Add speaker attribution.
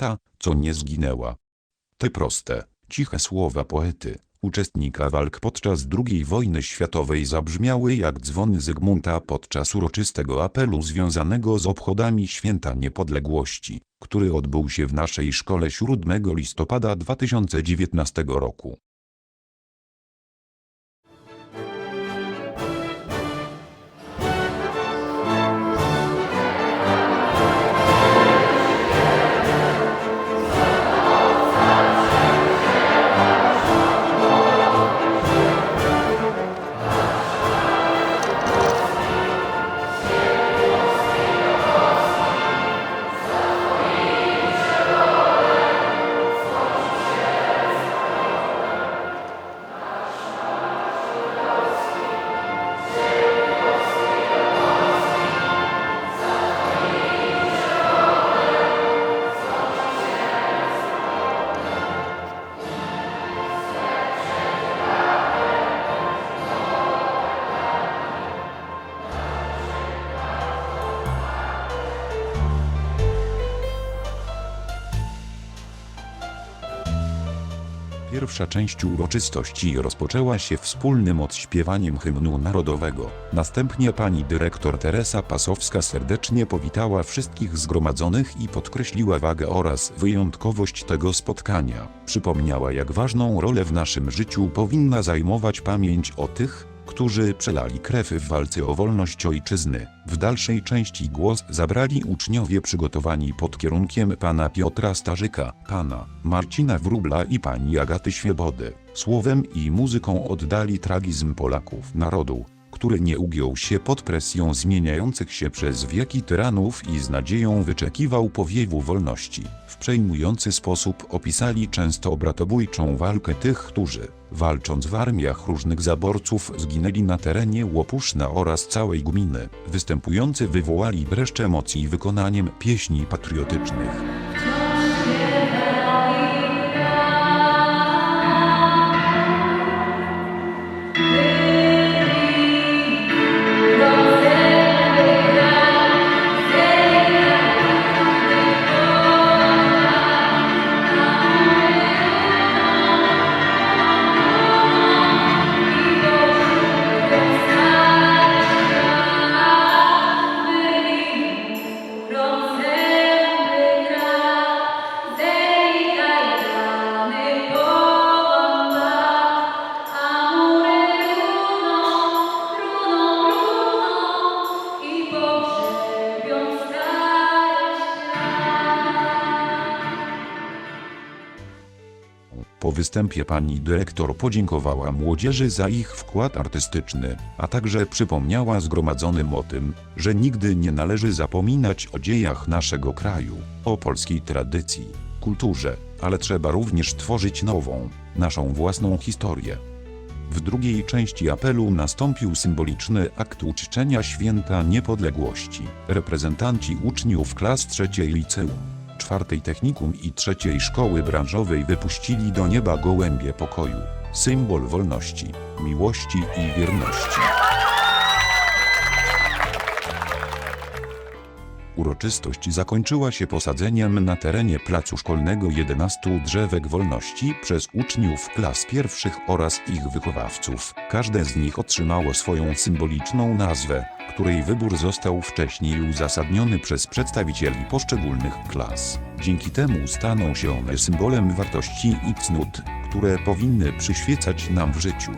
Speaker 1: ta, co nie zginęła. Te proste, ciche słowa poety, uczestnika walk podczas II wojny światowej zabrzmiały jak dzwony Zygmunta podczas uroczystego apelu związanego z obchodami Święta Niepodległości, który odbył się w naszej szkole 7 listopada 2019 roku. Pierwsza część uroczystości rozpoczęła się wspólnym odśpiewaniem hymnu narodowego. Następnie pani dyrektor Teresa Pasowska serdecznie powitała wszystkich zgromadzonych i podkreśliła wagę oraz wyjątkowość tego spotkania. Przypomniała jak ważną rolę w naszym życiu powinna zajmować pamięć o tych, którzy przelali krew w walce o wolność ojczyzny. W dalszej części głos zabrali uczniowie przygotowani pod kierunkiem pana Piotra Starzyka, pana Marcina Wróbla i pani Agaty Świebody. Słowem i muzyką oddali tragizm Polaków narodu, który nie ugiął się pod presją zmieniających się przez wieki tyranów i z nadzieją wyczekiwał powiewu wolności. W przejmujący sposób opisali często bratobójczą walkę tych, którzy, walcząc w armiach różnych zaborców, zginęli na terenie Łopuszna oraz całej gminy. Występujący wywołali dreszcz emocji wykonaniem pieśni patriotycznych. Po występie pani dyrektor podziękowała młodzieży za ich wkład artystyczny, a także przypomniała zgromadzonym o tym, że nigdy nie należy zapominać o dziejach naszego kraju, o polskiej tradycji, kulturze, ale trzeba również tworzyć nową, naszą własną historię. W drugiej części apelu nastąpił symboliczny akt uczczenia święta niepodległości. Reprezentanci uczniów klas trzeciej liceum, czwartej technikum i trzeciej szkoły branżowej wypuścili do nieba gołębie pokoju, symbol wolności, miłości i wierności. Uroczystość zakończyła się posadzeniem na terenie placu szkolnego 11 drzewek wolności przez uczniów klas pierwszych oraz ich wychowawców. Każde z nich otrzymało swoją symboliczną nazwę, której wybór został wcześniej uzasadniony przez przedstawicieli poszczególnych klas. Dzięki temu staną się one symbolem wartości i cnót, które powinny przyświecać nam w życiu.